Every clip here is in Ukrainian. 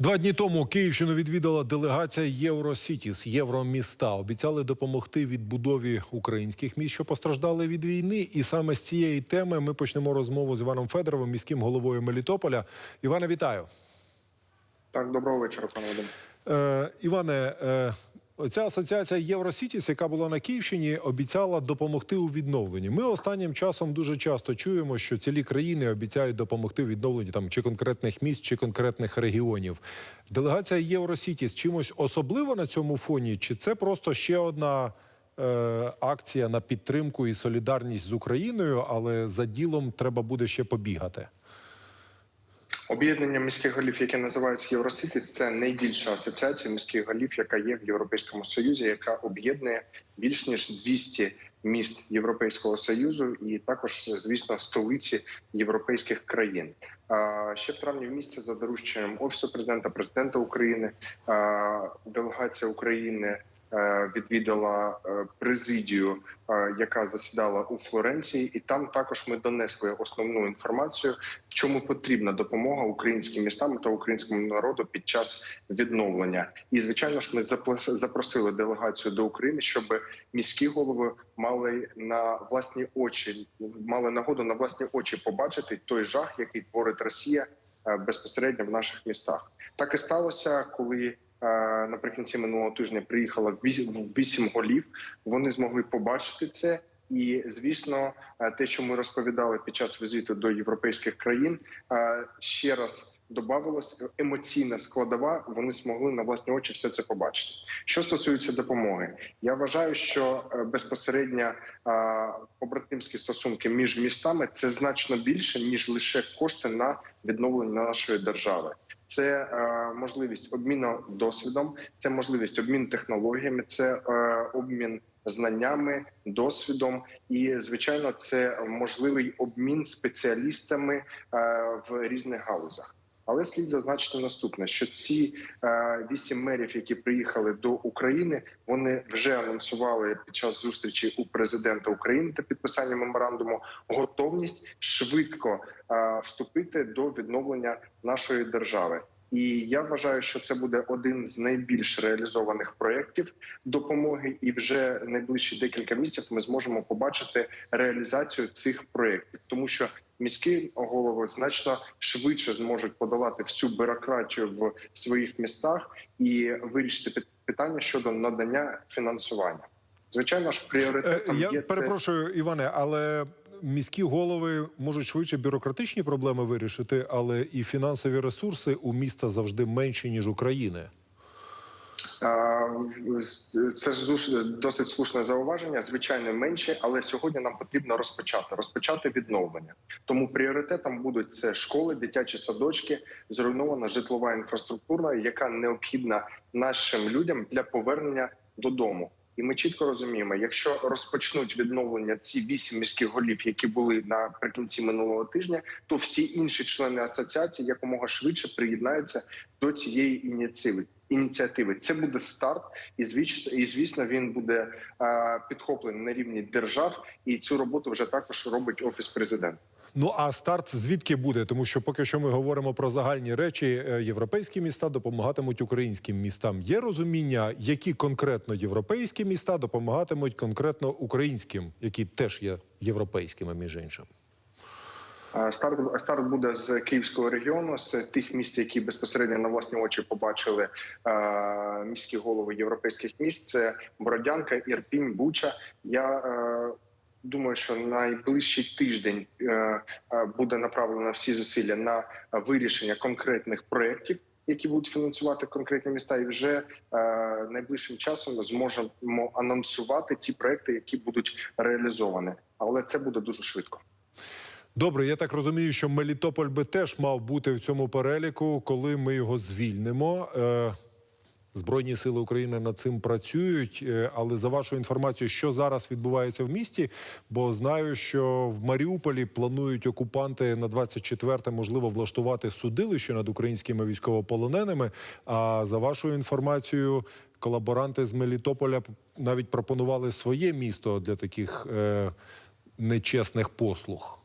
Два дні тому Київщину відвідала делегація Євросітіс Євроміста. Обіцяли допомогти відбудові українських міст, що постраждали від війни. І саме з цієї теми ми почнемо розмову з Іваном Федоровим, міським головою Мелітополя. Іване, вітаю. Так, доброго вечора, пане Вадим. Е, Іване, е, ця асоціація Євросітіс, яка була на Київщині, обіцяла допомогти у відновленні. Ми останнім часом дуже часто чуємо, що цілі країни обіцяють допомогти у відновленні там чи конкретних міст, чи конкретних регіонів. Делегація Євросітіс чимось особливо на цьому фоні, чи це просто ще одна е, акція на підтримку і солідарність з Україною, але за ділом треба буде ще побігати. Об'єднання міських голів, яке називається Євросіті, це найбільша асоціація міських голів, яка є в Європейському Союзі, яка об'єднує більш ніж 200 міст Європейського союзу, і також, звісно, столиці європейських країн. Ще в травні в місті за дорученням офісу президента, президента України, делегація України. Е, Відвідала е, президію, е, яка засідала у Флоренції, і там також ми донесли основну інформацію, чому потрібна допомога українським містам та українському народу під час відновлення. І звичайно ж, ми запро- запросили делегацію до України, щоб міські голови мали на власні очі, мали нагоду на власні очі побачити той жах, який творить Росія безпосередньо в наших містах. Так і сталося, коли. Е, Наприкінці минулого тижня приїхало вісім вісім голів. Вони змогли побачити це, і звісно, е, те, що ми розповідали під час візиту до європейських країн, е, ще раз додавалось емоційна складова. Вони змогли на власні очі все це побачити. Що стосується допомоги, я вважаю, що безпосередньо побратимські стосунки між містами це значно більше ніж лише кошти на відновлення нашої держави. Це е, можливість обміну досвідом, це можливість обмін технологіями, це е, обмін знаннями, досвідом, і звичайно, це можливий обмін спеціалістами е, в різних галузях. Але слід зазначити наступне: що ці е, вісім мерів, які приїхали до України, вони вже анонсували під час зустрічі у президента України та підписання меморандуму готовність швидко е, вступити до відновлення нашої держави. І я вважаю, що це буде один з найбільш реалізованих проєктів допомоги, і вже найближчі декілька місяців ми зможемо побачити реалізацію цих проєктів, тому що міські голови значно швидше зможуть подолати всю бюрократію в своїх містах і вирішити питання щодо надання фінансування. Звичайно ж, Е, пріоритетом Я є це перепрошую, Іване, але міські голови можуть швидше бюрократичні проблеми вирішити, але і фінансові ресурси у міста завжди менші ніж України. Це ж досить слушне зауваження. Звичайно, менше, але сьогодні нам потрібно розпочати розпочати відновлення. Тому пріоритетом будуть це школи, дитячі садочки, зруйнована житлова інфраструктура, яка необхідна нашим людям для повернення додому. І ми чітко розуміємо, якщо розпочнуть відновлення ці вісім міських голів, які були наприкінці минулого тижня, то всі інші члени асоціації якомога швидше приєднаються до цієї ініціативи. Ініціативи це буде старт, і звісно, він буде підхоплений на рівні держав, і цю роботу вже також робить офіс президента. Ну а старт звідки буде? Тому що поки що ми говоримо про загальні речі, е, європейські міста допомагатимуть українським містам. Є розуміння, які конкретно європейські міста допомагатимуть конкретно українським, які теж є європейськими, між іншим. Старт старт буде з київського регіону, з тих міст, які безпосередньо на власні очі побачили міські голови європейських міст. Це Бородянка, Ірпінь, Буча. Я е, думаю, що найближчий тиждень е, е, буде направлено всі зусилля на вирішення конкретних проєктів. Які будуть фінансувати конкретні міста, і вже е, найближчим часом ми зможемо анонсувати ті проекти, які будуть реалізовані, але це буде дуже швидко. Добре, я так розумію, що Мелітополь би теж мав бути в цьому переліку, коли ми його звільнимо. Збройні сили України над цим працюють, Е, але за вашу інформацію, що зараз відбувається в місті? Бо знаю, що в Маріуполі планують окупанти на 24-те, можливо, влаштувати судилище над українськими військовополоненими. А за вашою інформацією, колаборанти з Мелітополя навіть пропонували своє місто для таких е, нечесних послуг.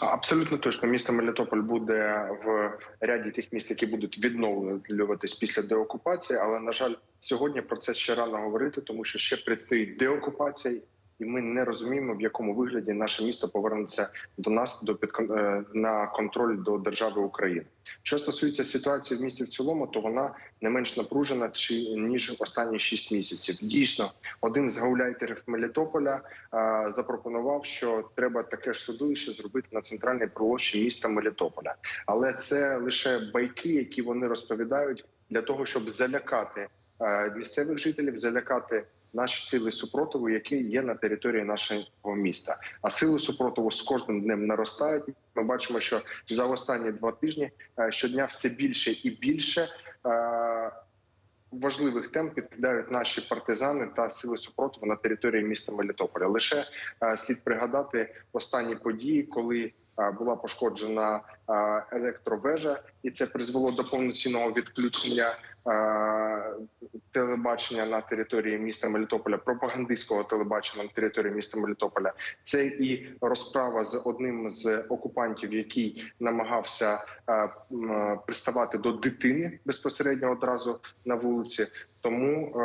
Абсолютно точно, місто Мелітополь буде в ряді тих міст, які будуть відновлюватись після деокупації. Але на жаль, сьогодні про це ще рано говорити, тому що ще предстоїть деокупація, і ми не розуміємо, в якому вигляді наше місто повернеться до нас до підкон- е, на контроль до держави України. Що стосується ситуації в місті в цілому, то вона не менш напружена чи ніж останні шість місяців. Дійсно, один з гауляйтерів Мелітополя е, запропонував, що треба таке ж судилище зробити на центральній площі міста Мелітополя. Але це лише байки, які вони розповідають для того, щоб залякати е, місцевих жителів, залякати наші сили супротиву, які є на території нашого міста. А сили супротиву з кожним днем наростають. Ми бачимо, що за останні два тижні е, щодня все більше і більше. е, Важливих тем підкидають наші партизани та сили супротиву на території міста Мелітополя. Лише е, слід пригадати останні події, коли була пошкоджена електровежа, і це призвело до повноцінного відключення телебачення на території міста Мелітополя, пропагандистського телебачення на території міста Мелітополя. Це і розправа з одним з окупантів, який намагався приставати до дитини безпосередньо одразу на вулиці. Тому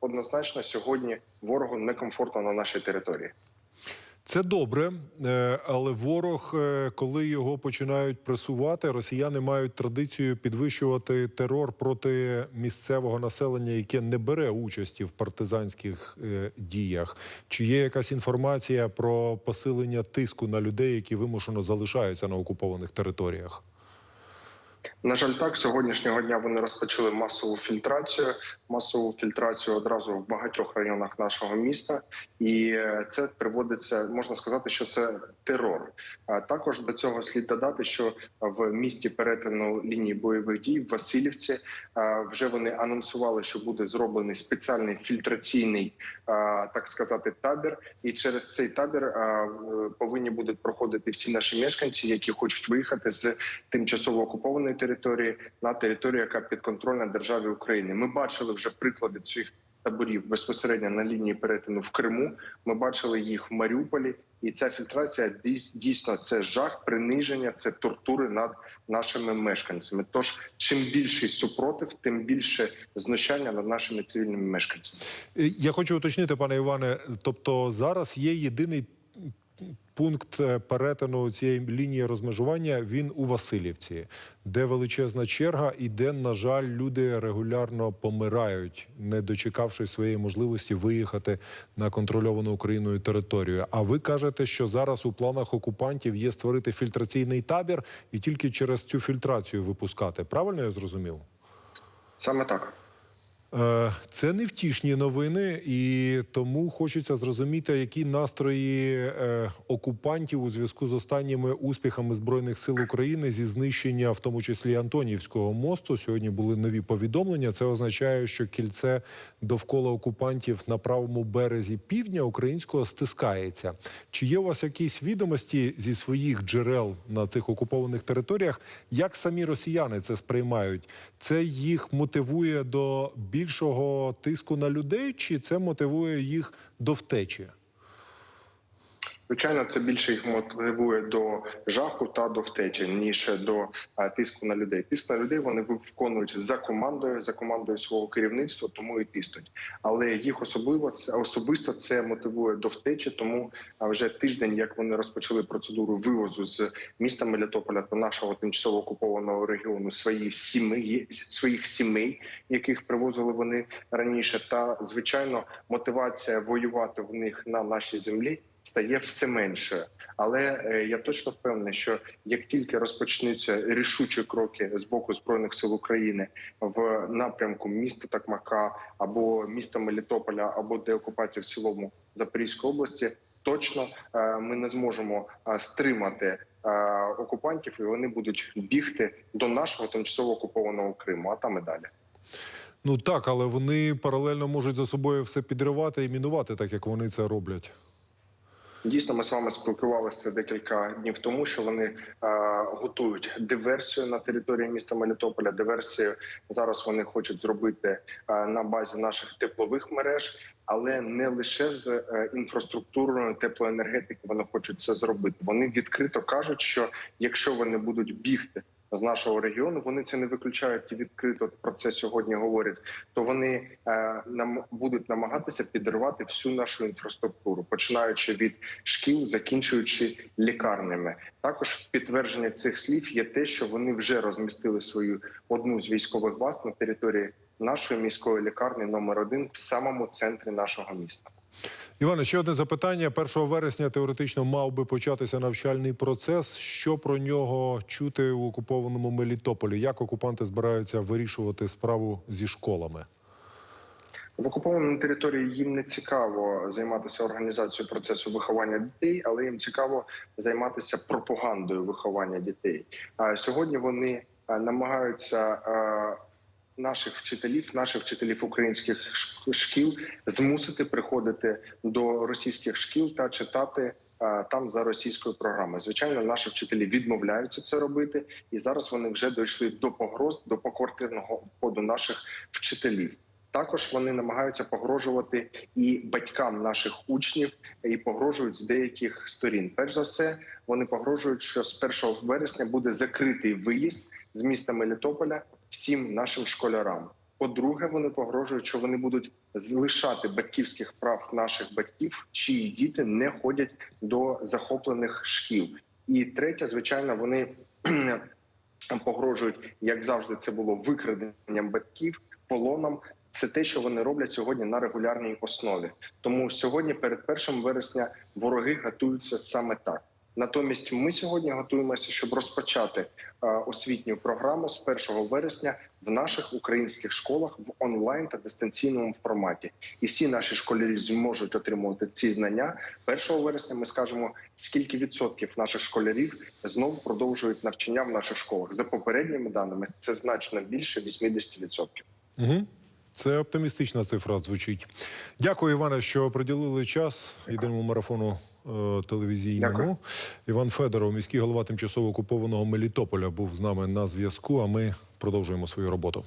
однозначно сьогодні ворогу некомфортно на нашій території. Це добре, е, але ворог, е, коли його починають пресувати, росіяни мають традицію підвищувати терор проти місцевого населення, яке не бере участі в партизанських е, діях. Чи є якась інформація про посилення тиску на людей, які вимушено залишаються на окупованих територіях? На жаль, так сьогоднішнього дня вони розпочали масову фільтрацію. Масову фільтрацію одразу в багатьох районах нашого міста, і е, це приводиться, можна сказати, що це терор. А також до цього слід додати, що в місті перетину лінії бойових дій в Васильівці вже вони анонсували, що буде зроблений спеціальний фільтраційний, так сказати, табір. І через цей табір повинні будуть проходити всі наші мешканці, які хочуть виїхати з тимчасово окупованої території на територію, яка підконтрольна державі України. Ми бачили вже приклади цих таборів безпосередньо на лінії перетину в Криму. Ми бачили їх в Маріуполі, і ця фільтрація дійс- дійсно це жах, приниження, це тортури над нашими мешканцями. Тож чим більший супротив, тим більше знущання над нашими цивільними мешканцями. Е, Я хочу уточнити, пане Іване. Тобто зараз є єдиний пункт е, перетину цієї лінії розмежування. Він у Васильівці, де величезна черга, і де, на жаль, люди регулярно помирають, не дочекавшись своєї можливості виїхати на контрольовану Україною територію. А ви кажете, що зараз у планах окупантів є створити фільтраційний табір і тільки через цю фільтрацію випускати. Правильно я зрозумів? Саме так. Е, Це невтішні новини, і тому хочеться зрозуміти, які настрої е, окупантів у зв'язку з останніми успіхами збройних сил України зі знищення, в тому числі Антонівського мосту. Сьогодні були нові повідомлення. Це означає, що кільце довкола окупантів на правому березі півдня українського стискається. Чи є у вас якісь відомості зі своїх джерел на цих окупованих територіях? Як самі росіяни це сприймають? Це їх мотивує до більшого тиску на людей, чи це мотивує їх до втечі? Звичайно, це більше їх мотивує до жаху та до втечі, ніж до тиску на людей. Тиск на людей вони виконують за командою, за командою свого керівництва, тому і тиснуть. Але їх особливо це особисто це мотивує до втечі. Тому вже тиждень, як вони розпочали процедуру вивозу з міста Мелітополя та нашого тимчасово окупованого регіону своїх сімей, своїх сімей, яких привозили вони раніше. Та звичайно, мотивація воювати в них на нашій землі стає все меншою. Але е, я точно впевнений, що як тільки розпочнуться рішучі кроки з боку збройних сил України в напрямку міста Такмака або міста Мелітополя, або деокупації в цілому Запорізької області, точно е, ми не зможемо е, стримати окупантів, і вони будуть бігти до нашого тимчасово окупованого Криму, а там і далі. Ну так, але вони паралельно можуть за собою все підривати і мінувати, так як вони це роблять. Дійсно, ми з вами спілкувалися декілька днів тому, що вони е, готують диверсію на території міста Мелітополя. Диверсію зараз вони хочуть зробити е, на базі наших теплових мереж, але не лише з е, інфраструктурної теплоенергетики. Вони хочуть це зробити. Вони відкрито кажуть, що якщо вони будуть бігти. З нашого регіону вони це не виключають і відкрито про це сьогодні говорять. То вони е, нам будуть намагатися підривати всю нашу інфраструктуру, починаючи від шкіл, закінчуючи лікарнями. Також підтвердження цих слів є те, що вони вже розмістили свою одну з військових баз на території нашої міської лікарні номер один в самому центрі нашого міста. Іване, ще одне запитання. 1 вересня теоретично мав би початися навчальний процес. Що про нього чути у окупованому Мелітополі? Як окупанти збираються вирішувати справу зі школами? В окупованій території їм не цікаво займатися організацією процесу виховання дітей, але їм цікаво займатися пропагандою виховання дітей. А сьогодні вони намагаються наших вчителів, наших вчителів українських шкіл змусити приходити до російських шкіл та читати. е, Там за російською програмою, звичайно, наші вчителі відмовляються це робити, і зараз вони вже дійшли до погроз до поквартирного обходу наших вчителів. Також вони намагаються погрожувати і батькам наших учнів, і погрожують з деяких сторін. Перш за все, вони погрожують, що з 1 вересня буде закритий виїзд з міста Мелітополя всім нашим школярам. По-друге, вони погрожують, що вони будуть залишати батьківських прав наших батьків, чиї діти не ходять до захоплених шкіл. І третє, звичайно, вони погрожують, як завжди, це було викраденням батьків, полоном. Це те, що вони роблять сьогодні на регулярній основі. Тому сьогодні, перед 1 вересня, вороги готуються саме так. Натомість, ми сьогодні готуємося, щоб розпочати е, освітню програму з 1 вересня в наших українських школах в онлайн та дистанційному форматі. І всі наші школярі зможуть отримувати ці знання. 1 вересня ми скажемо, скільки відсотків наших школярів знову продовжують навчання в наших школах. За попередніми даними це значно більше 80%. Угу. Це оптимістична цифра звучить. Дякую, Іване, що приділили час єдиному марафону е, телевізійному. Дякую. Іван Федоров, міський голова тимчасово окупованого Мелітополя, був з нами на зв'язку. А ми продовжуємо свою роботу.